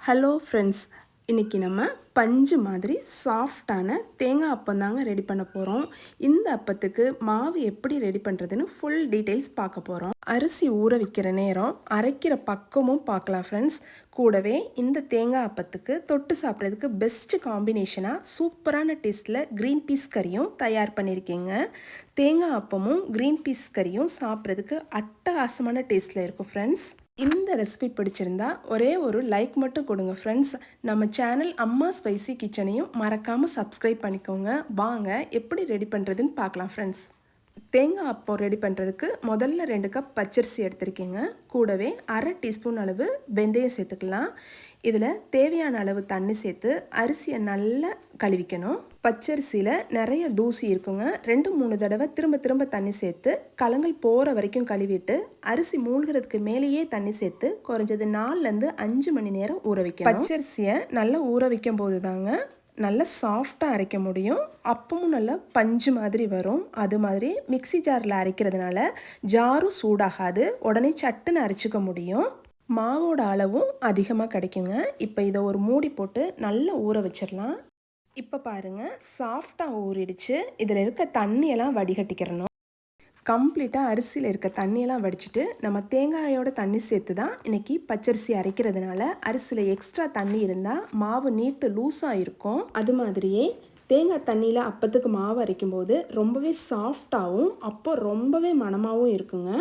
Hello friends இன்றைக்கி நம்ம பஞ்சு மாதிரி சாஃப்டான தேங்காய் அப்பம் தாங்க ரெடி பண்ண போகிறோம் இந்த அப்பத்துக்கு மாவு எப்படி ரெடி பண்ணுறதுன்னு ஃபுல் டீட்டெயில்ஸ் பார்க்க போகிறோம் அரிசி ஊற வைக்கிற நேரம் அரைக்கிற பக்கமும் பார்க்கலாம் ஃப்ரெண்ட்ஸ் கூடவே இந்த தேங்காய் அப்பத்துக்கு தொட்டு சாப்பிட்றதுக்கு பெஸ்ட்டு காம்பினேஷனாக சூப்பரான டேஸ்ட்டில் க்ரீன் பீஸ் கறியும் தயார் பண்ணியிருக்கேங்க தேங்காய் அப்பமும் க்ரீன் பீஸ் கறியும் சாப்பிட்றதுக்கு அட்டகாசமான டேஸ்ட்டில் இருக்கும் ஃப்ரெண்ட்ஸ் இந்த ரெசிபி பிடிச்சிருந்தா ஒரே ஒரு லைக் மட்டும் கொடுங்க ஃப்ரெண்ட்ஸ் நம்ம சேனல் அம்மா ஸ்பைசி கிச்சனையும் மறக்காமல் சப்ஸ்கிரைப் பண்ணிக்கோங்க. வாங்க எப்படி ரெடி பண்ணுறதுன்னு பார்க்கலாம் ஃப்ரெண்ட்ஸ் தேங்காய் அப்பம் ரெடி பண்ணுறதுக்கு முதல்ல ரெண்டு கப் பச்சரிசி எடுத்திருக்கீங்க. கூடவே அரை டீஸ்பூன் அளவு வெந்தயம் சேர்த்துக்கலாம். இதில் தேவையான அளவு தண்ணி சேர்த்து அரிசியை நல்லா கழுவிக்கணும். பச்சரிசியில் நிறைய தூசி இருக்குங்க. ரெண்டு மூணு தடவை திரும்ப திரும்ப தண்ணி சேர்த்து கலங்கள் போகிற வரைக்கும் கழுவிட்டு அரிசி மூழ்கிறதுக்கு மேலேயே தண்ணி சேர்த்து குறைஞ்சது நாலுலேருந்து அஞ்சு மணி நேரம் ஊற வைக்கணும். பச்சரிசியை நல்லா ஊற வைக்கும் போது தாங்க நல்லா சாஃப்டாக அரைக்க முடியும். அப்பவும் நல்லா பஞ்சு மாதிரி வரும். அது மாதிரி மிக்சி ஜாரில் அரைக்கிறதுனால ஜாரும் சூடாகாது. உடனே சட்டுன்னு அரைச்சிக்க முடியும். மாவோட அளவும் அதிகமாக கிடைக்குங்க. இப்போ இதை ஒரு மூடி போட்டு நல்லா ஊற வச்சிடலாம். இப்போ பாருங்கள் சாஃப்டாக ஊறிடுச்சு. இதில் இருக்க தண்ணியெல்லாம் வடிகட்டிக்கிறணும். கம்ப்ளீட்டாக அரிசியில் இருக்க தண்ணியெல்லாம் வடிச்சிட்டு நம்ம தேங்காயோட தண்ணி சேர்த்து தான் இன்றைக்கி பச்சரிசி அரைக்கிறதுனால அரிசியில் எக்ஸ்ட்ரா தண்ணி இருந்தால் மாவு நீட்டு லூஸாக இருக்கும். அது மாதிரியே தேங்காய் தண்ணியில் அப்பத்துக்கு மாவு அரைக்கும்போது ரொம்பவே சாஃப்டாகவும் அப்போ ரொம்பவே மனமாகவும் இருக்குங்க.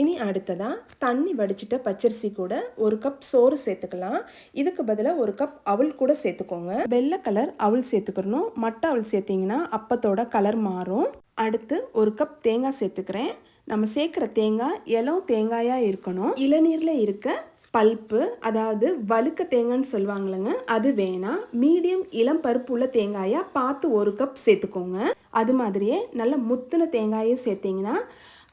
இனி அடுத்ததாக தண்ணி வடிச்சிட்ட பச்சரிசி கூட ஒரு கப் சோறு சேர்த்துக்கலாம். இதுக்கு பதிலாக ஒரு கப் அவள் கூட சேர்த்துக்கோங்க. வெள்ளை கலர் அவள் சேர்த்துக்கணும். மட்டை அவள் சேர்த்திங்கன்னா அப்பத்தோட கலர் மாறும். அடுத்து ஒரு கப் தேங்காய் சேர்த்துக்கிறேன். நம்ம சேர்க்குற தேங்காய் இளம் தேங்காயாக இருக்கணும். இளநீரில் இருக்க பல்ப்பு அதாவது வழுக்க தேங்காய்னு சொல்லுவாங்களேங்க அது வேணாம் மீடியம் இளம் பருப்பு உள்ள தேங்காயாக பார்த்து ஒரு கப் சேர்த்துக்கோங்க. அது மாதிரியே நல்ல முத்தின தேங்காயும் சேர்த்திங்கன்னா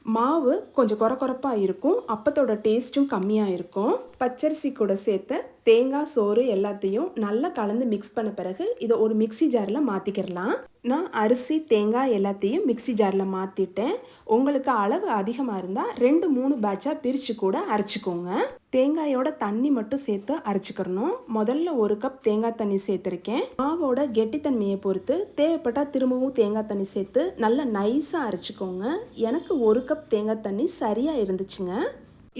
மாவு கொஞ்சம் குறை குறைப்பாக இருக்கும். அப்பத்தோட டேஸ்ட்டும் கம்மியாக இருக்கும். பச்சரிசி கூட சேர்த்து தேங்காய் சோறு எல்லாத்தையும் நல்லா கலந்து மிக்ஸ் பண்ண பிறகு இதை ஒரு மிக்சி ஜாரில் மாற்றிக்கிடலாம் நான் அரிசி தேங்காய் எல்லாத்தையும் மிக்சி ஜாரில் மாற்றிட்டேன் உங்களுக்கு அளவு அதிகமாக இருந்தால் ரெண்டு மூணு பேட்சாக பிரித்து கூட அரைச்சிக்கோங்க. தேங்காயோட தண்ணி மட்டும் சேர்த்து அரைச்சிக்கிறணும் முதல்ல ஒரு கப் தேங்காய் தண்ணி சேர்த்துருக்கேன். மாவோட கெட்டித்தன்மையை பொறுத்து தேவைப்பட்டால் திரும்பவும் தேங்காய் தண்ணி சேர்த்து நல்லா நைஸாக அரைச்சிக்கோங்க. எனக்கு ஒரு கப் தேங்காய் தண்ணி சரியாக இருந்துச்சுங்க.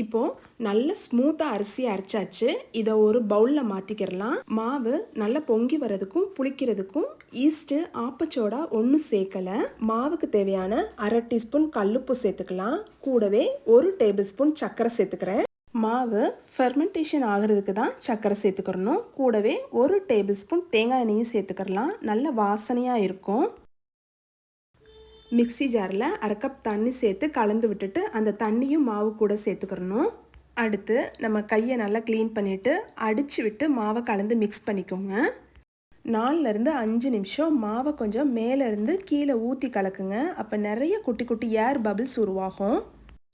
இப்போது நல்ல ஸ்மூத்தாக அரிசி அரைச்சாச்சு. இதை ஒரு பவுலில் மாற்றிக்கிறலாம் மாவு நல்லா பொங்கி வர்றதுக்கும் புளிக்கிறதுக்கும் ஈஸ்ட்டு ஆப்பச்சோடா ஒன்றும் சேர்க்கலை. மாவுக்கு தேவையான அரை டீஸ்பூன் கல்லுப்பு சேர்த்துக்கலாம். கூடவே ஒரு டேபிள் ஸ்பூன் சர்க்கரை சேர்த்துக்கிறேன். மாவு ஃபெர்மெண்டேஷன் ஆகிறதுக்கு தான் சர்க்கரை சேர்த்துக்கிறணும். கூடவே ஒரு டேபிள் ஸ்பூன் தேங்காய் எண்ணெயும் சேர்த்துக்கிறலாம் நல்ல வாசனையாக இருக்கும். மிக்சி ஜாரில் அரை கப் தண்ணி சேர்த்து கலந்து விட்டுட்டு அந்த தண்ணியும் மாவு கூட சேர்த்துக்கிறணும். அடுத்து நம்ம கையை நல்லா க்ளீன் பண்ணிவிட்டு அடித்து விட்டு மாவை கலந்து மிக்ஸ் பண்ணிக்கோங்க. நாலுலேருந்து அஞ்சு நிமிஷம் மாவை கொஞ்சம் மேலேருந்து கீழே ஊற்றி கலக்குங்க. அப்போ நிறைய குட்டி குட்டி ஏர் பபிள்ஸ் உருவாகும்.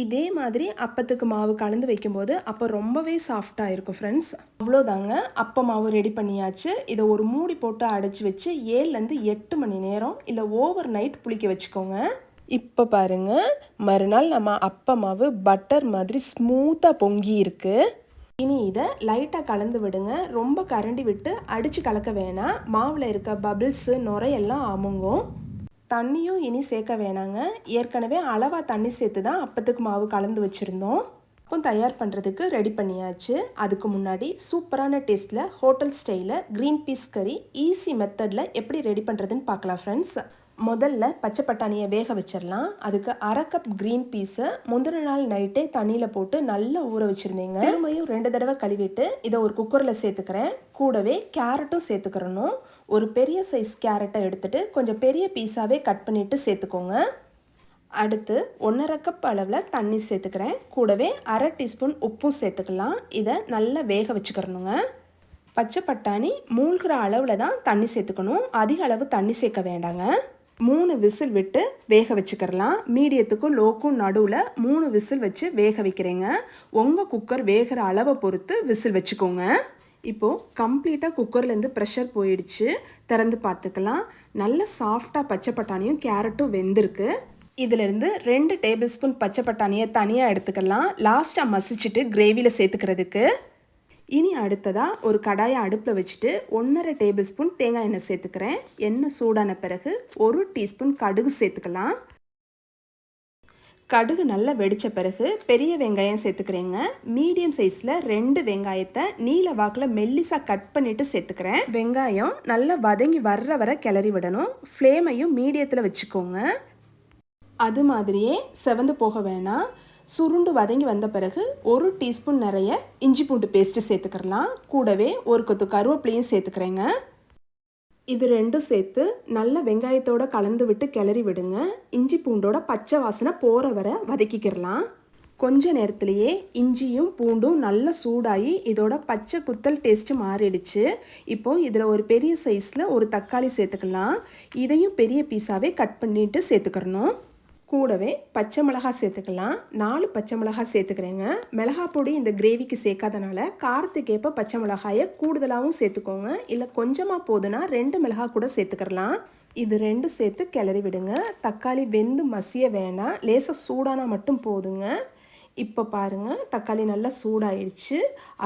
இதே மாதிரி அப்பத்துக்கு மாவு கலந்து வைக்கும்போது அப்போ ரொம்பவே சாஃப்டாக இருக்கும் ஃப்ரெண்ட்ஸ் அவ்வளோதாங்க அப்ப மாவு ரெடி பண்ணியாச்சு. இதை ஒரு மூடி போட்டு அடைச்சி வச்சு ஏழுலேருந்து எட்டு மணி நேரம் இல்லை ஓவர் நைட் புளிக்க வச்சுக்கோங்க. இப்போ பாருங்கள் மறுநாள் நம்ம அப்ப மாவு பட்டர் மாதிரி ஸ்மூத்தாக பொங்கி இருக்கு. இனி இதை லைட்டாக கலந்து விடுங்க. ரொம்ப கரண்டி விட்டு அடித்து கலக்க வேணாம். மாவில் இருக்க பபிள்ஸு நுரையெல்லாம் அமுங்கும். தண்ணியும் இனி சேர்க்க வேணாங்க. ஏற்கனவே அளவாக தண்ணி சேர்த்து தான் அப்பத்துக்கு மாவு கலந்து வச்சுருந்தோம். அப்போ தயார் பண்ணுறதுக்கு ரெடி பண்ணியாச்சு. அதுக்கு முன்னாடி சூப்பரான டேஸ்ட்டில் ஹோட்டல் ஸ்டைலில் க்ரீன் பீஸ் கறி ஈஸி மெத்தடில் எப்படி ரெடி பண்ணுறதுன்னு பார்க்கலாம் ஃப்ரெண்ட்ஸ் முதல்ல பச்சை பட்டாணியை வேக வச்சிடலாம் அதுக்கு அரை கப் க்ரீன் பீஸை முந்தின நாள் நைட்டே தண்ணியில் போட்டு நல்லா ஊற வச்சுருந்தீங்க. திரும்பியும் ரெண்டு தடவை கழுவிட்டு இதை ஒரு குக்கரில் சேர்த்துக்கிறேன். கூடவே கேரட்டும் சேர்த்துக்கிறணும். ஒரு பெரிய சைஸ் கேரட்டை எடுத்துகிட்டு கொஞ்சம் பெரிய பீஸாகவே கட் பண்ணிவிட்டு சேர்த்துக்கோங்க. அடுத்து ஒன்றரை கப் அளவில் தண்ணி சேர்த்துக்கிறேன். கூடவே அரை டீஸ்பூன் உப்பும் சேர்த்துக்கலாம். இதை நல்லா வேக வச்சுக்கிறணுங்க. பச்சை பட்டாணி மூழ்கிற அளவில் தான் தண்ணி சேர்த்துக்கணும். அதிக அளவு தண்ணி சேர்க்க வேண்டாங்க. மூணு விசில் விட்டு வேக வச்சுக்கிறலாம். மீடியத்துக்கும் லோக்கும் நடுவில் மூணு விசில் வச்சு வேக வைக்கிறேங்க. உங்கள் குக்கர் வேகிற அளவை பொறுத்து விசில் வச்சுக்கோங்க. இப்போது கம்ப்ளீட்டாக குக்கர்லேருந்து ப்ரெஷர் போயிடுச்சு. திறந்து பார்த்துக்கலாம். நல்ல சாஃப்டாக பச்சை பட்டாணியும் கேரட்டும் வெந்திருக்கு. இதிலிருந்து ரெண்டு டேபிள் ஸ்பூன் பச்சை பட்டாணியை தனியாக எடுத்துக்கலாம். லாஸ்ட்டாக மசிச்சுட்டு கிரேவியில் சேர்த்துக்கிறதுக்கு. இனி அடுத்ததாக ஒரு கடாயை அடுப்பில் வச்சுட்டு ஒன்றரை டேபிள் ஸ்பூன் தேங்காய் எண்ணெய் சேர்த்துக்கிறேன். எண்ணெய் சூடான பிறகு ஒரு டீஸ்பூன் கடுகு சேர்த்துக்கலாம். கடுகு நல்லா வெடித்த பிறகு பெரிய வெங்காயம் சேர்த்துக்கிறேங்க. மீடியம் சைஸில் ரெண்டு வெங்காயத்தை நீல வாக்கில் மெல்லிசாக கட் பண்ணிவிட்டு சேர்த்துக்கிறேன். வெங்காயம் நல்லா வதங்கி வர்ற வர கிளறி விடணும். ஃப்ளேமையும் மீடியத்தில் வச்சுக்கோங்க. அது மாதிரியே செவந்து போக வேணாம். சுருண்டு வதங்கி வந்த பிறகு ஒரு டீஸ்பூன் நிறைய இஞ்சி பூண்டு பேஸ்ட்டு சேர்த்துக்கிறலாம். கூடவே ஒரு கொத்து கருவேப்பிலையும் சேர்த்துக்கிறேங்க. இது ரெண்டும் சேர்த்து நல்ல வெங்காயத்தோட கலந்து விட்டு கிளறி விடுங்க. இஞ்சி பூண்டோட பச்சை வாசனை போகிற வர வதக்கிக்கிறலாம். கொஞ்ச நேரத்திலேயே இஞ்சியும் பூண்டும் நல்லா சூடாகி இதோட பச்சை குத்தல் டேஸ்ட்டு மாறிடுச்சு. இப்போ இதில் ஒரு பெரிய சைஸில் ஒரு தக்காளி சேர்த்துக்கலாம். இதையும் பெரிய பீஸாகவே கட் பண்ணிட்டு சேர்த்துக்கிறணும். கூடவே பச்சை மிளகா சேர்த்துக்கலாம். நாலு பச்சை மிளகா சேர்த்துக்கிறேங்க. மிளகா பொடி இந்த கிரேவிக்கு சேர்க்காதனால காரத்துக்கேற்ப பச்சை மிளகாயை கூடுதலாகவும் சேர்த்துக்கோங்க. இல்லை கொஞ்சமாக போதுன்னா ரெண்டு மிளகா கூட சேர்த்துக்கிறலாம். இது ரெண்டும் சேர்த்து கிளறி விடுங்க. தக்காளி வெந்து மசிய வேணாம் லேசாக சூடானா மட்டும் போதுங்க. இப்போ பாருங்கள் தக்காளி நல்லா சூடாயிடுச்சு.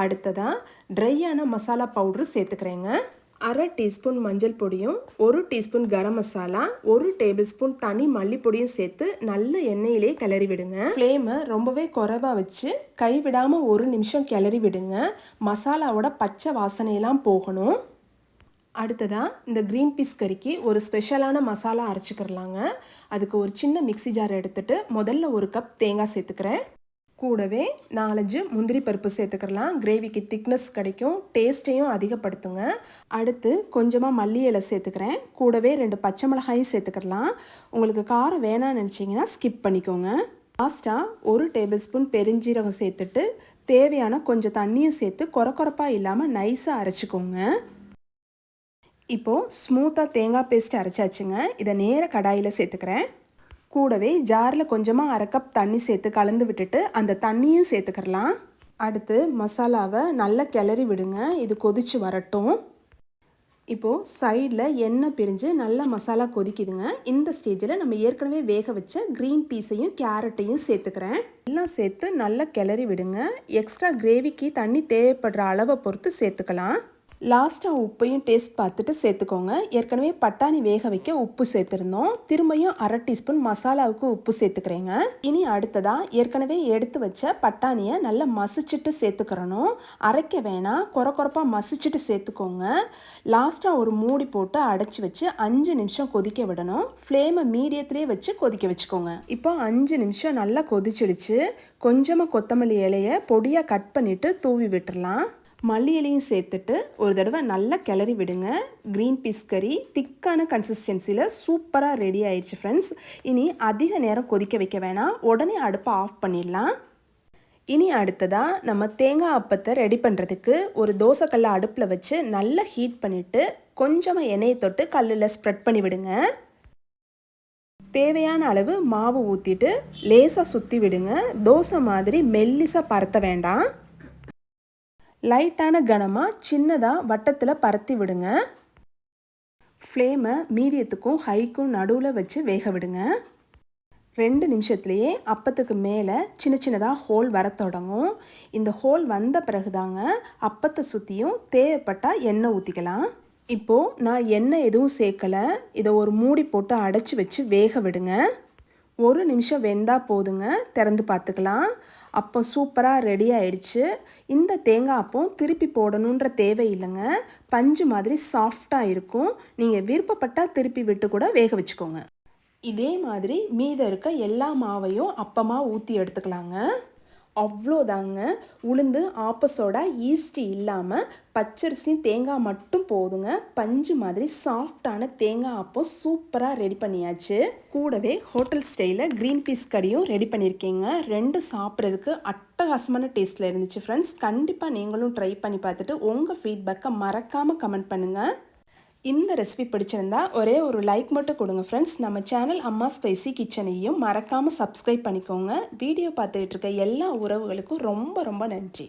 அடுத்ததாக ட்ரையான மசாலா பவுட்ரு சேர்த்துக்கிறேங்க. அரை டீஸ்பூன் மஞ்சள் பொடியும் ஒரு டீஸ்பூன் கரம் மசாலா ஒரு டேபிள் ஸ்பூன் தனி மல்லிப்பொடியும் சேர்த்து நல்ல எண்ணெயிலே கிளறி விடுங்க. ஃப்ளேமை ரொம்பவே குறைவாக வச்சு கைவிடாமல் ஒரு நிமிஷம் கிளறி விடுங்க. மசாலாவோட பச்சை வாசனையெல்லாம் போகணும். அடுத்ததாக இந்த க்ரீன் பீஸ் கறிக்கு ஒரு ஸ்பெஷலான மசாலா அரைச்சிக்கிறலாங்க. அதுக்கு ஒரு சின்ன மிக்சி ஜார் எடுத்துகிட்டு முதல்ல ஒரு கப் தேங்காய் சேர்த்துக்கிறேன். கூடவே நாலஞ்சு முந்திரி பருப்பு சேர்த்துக்கலாம் கிரேவிக்கு திக்னஸ் கிடைக்கும். டேஸ்ட்டையும் அதிகப்படுத்துங்க. அடுத்து கொஞ்சமாக மல்லி இலை சேர்த்துக்கிறேன். கூடவே ரெண்டு பச்சை மிளகாயும் சேர்த்துக்கலாம் உங்களுக்கு காரம் வேணாம்னு நினச்சிங்கன்னா ஸ்கிப் பண்ணிக்கோங்க. லாஸ்ட்டாக ஒரு டேபிள் ஸ்பூன் பெருஞ்சீரகம் சேர்த்துட்டு தேவையான கொஞ்சம் தண்ணியும் சேர்த்து கொரக்கொரப்பாக இல்லாமல் நைஸாக அரைச்சிக்கோங்க. இப்போது ஸ்மூத்தாக தேங்காய் பேஸ்ட் அரைச்சாச்சுங்க. இதை நேர கடாயில் சேர்த்துக்கிறேன். கூடவே ஜாரில் கொஞ்சமாக அரை கப் தண்ணி சேர்த்து கலந்து விட்டுட்டு அந்த தண்ணியும் சேர்த்துக்கிறலாம். அடுத்து மசாலாவை நல்லா கிளறி விடுங்க. இது கொதித்து வரட்டும். இப்போது சைடில் எண்ணெய் பிரிஞ்சு நல்லா மசாலா கொதிக்குதுங்க. இந்த ஸ்டேஜில் நம்ம ஏற்கனவே வேக வச்ச க்ரீன் பீஸையும் கேரட்டையும் சேர்த்துக்கிறேன். எல்லாம் சேர்த்து நல்லா கிளறி விடுங்க. எக்ஸ்ட்ரா கிரேவிக்கு தண்ணி தேவைப்படுற அளவை பொறுத்து சேர்த்துக்கலாம். லாஸ்ட்டாக உப்பையும் டேஸ்ட் பார்த்துட்டு சேர்த்துக்கோங்க. ஏற்கனவே பட்டாணி வேக வைக்க உப்பு சேர்த்துருந்தோம். திரும்பியும் அரை டீஸ்பூன் மசாலாவுக்கு உப்பு சேர்த்துக்கிறேங்க. இனி அடுத்ததாக ஏற்கனவே எடுத்து வச்ச பட்டாணியை நல்லா மசிச்சுட்டு சேர்த்துக்கிறணும். அரைக்க வேணாம். குறை குறப்பாக மசிச்சுட்டு சேர்த்துக்கோங்க. லாஸ்ட்டாக ஒரு மூடி போட்டு அடைச்சி வச்சு அஞ்சு நிமிஷம் கொதிக்க விடணும். ஃப்ளேமை மீடியத்திலே வச்சு கொதிக்க வச்சுக்கோங்க. இப்போ அஞ்சு நிமிஷம் நல்லா கொதிச்சிடுச்சு. கொஞ்சமாக கொத்தமல்லி இலையை பொடியாக கட் பண்ணிவிட்டு தூவி விட்டுடலாம் மல்லி இலையும் சேர்த்துட்டு ஒரு தடவை நல்லா கிளறி விடுங்க. க்ரீன் பீஸ் கறி திக்கான கன்சிஸ்டன்சியில் சூப்பராக ரெடி ஆயிடுச்சு ஃப்ரெண்ட்ஸ் இனி அதிக நேரம் கொதிக்க வைக்க வேணாம். உடனே அடுப்பை ஆஃப் பண்ணிடலாம். இனி அடுத்ததாக நம்ம தேங்காய் அப்பத்தை ரெடி பண்ணுறதுக்கு ஒரு தோசைக்கல்லை அடுப்பில் வச்சு நல்லா ஹீட் பண்ணிவிட்டு கொஞ்சமாக எண்ணெயை தொட்டு கல்லில் ஸ்ப்ரெட் பண்ணி விடுங்க. தேவையான அளவு மாவு ஊற்றிட்டு லேசாக சுற்றி விடுங்க. தோசை மாதிரி மெல்லிசாக பரத்த வேண்டாம். லைட்டான கனமாக சின்னதாக வட்டத்தில் பரத்தி விடுங்க. ஃப்ளேமை மீடியத்துக்கும் ஹைக்கும் நடுவில் வச்சு வேக விடுங்க. ரெண்டு நிமிஷத்துலேயே அப்பத்துக்கு மேலே சின்ன சின்னதாக ஹோல் வர தொடங்கும். இந்த ஹோல் வந்த பிறகு தாங்க அப்பத்தை சுற்றியும் தேவைப்பட்டால் எண்ணெய் ஊற்றிக்கலாம் இப்போது நான் எண்ணெய் எதுவும் சேர்க்கலை. இதை ஒரு மூடி போட்டு அடைச்சி வச்சு வேக விடுங்க. ஒரு நிமிஷம் வெந்தால் போதுங்க திறந்து பார்த்துக்கலாம். அப்போ சூப்பராக ரெடி ஆயிடுச்சு. இந்த தேங்காய் அப்பம் திருப்பி போடணுன்ற தேவை இல்லைங்க. பஞ்சு மாதிரி சாஃப்டாக இருக்கும். நீங்கள் விருப்பப்பட்டால் திருப்பி விட்டு கூட வேக வச்சுக்கோங்க. இதே மாதிரி மீதம் இருக்க எல்லா மாவையும் அப்பமாக ஊற்றி எடுத்துக்கலாங்க. அவ்வளோதாங்க. உளுந்து ஆப்பஸோட ஈஸ்ட் இல்லாமல் பச்சரிசியும் தேங்காய் மட்டும் போதுங்க. பஞ்சு மாதிரி சாஃப்டான தேங்காய் அப்போ சூப்பராக ரெடி பண்ணியாச்சு. கூடவே ஹோட்டல் ஸ்டைலில் க்ரீன் பீஸ் கறியும் ரெடி பண்ணியிருக்கீங்க. ரெண்டும் சாப்பிட்றதுக்கு அட்டகாசமான டேஸ்ட்டில் இருந்துச்சு ஃப்ரெண்ட்ஸ் கண்டிப்பாக நீங்களும் ட்ரை பண்ணி பார்த்துட்டு உங்கள் ஃபீட்பேக்கை மறக்காமல் கமெண்ட் பண்ணுங்கள் இந்த ரெசிபி பிடிச்சிருந்தா ஒரே ஒரு லைக் மட்டும் கொடுங்க ஃப்ரெண்ட்ஸ் நம்ம சேனல் அம்மா ஸ்பைசி கிச்சனையும் மறக்காமல் சப்ஸ்கிரைப் பண்ணிக்கோங்க. வீடியோ பார்த்துக்கிட்டு இருக்க எல்லா உறவுகளுக்கும் ரொம்ப ரொம்ப நன்றி.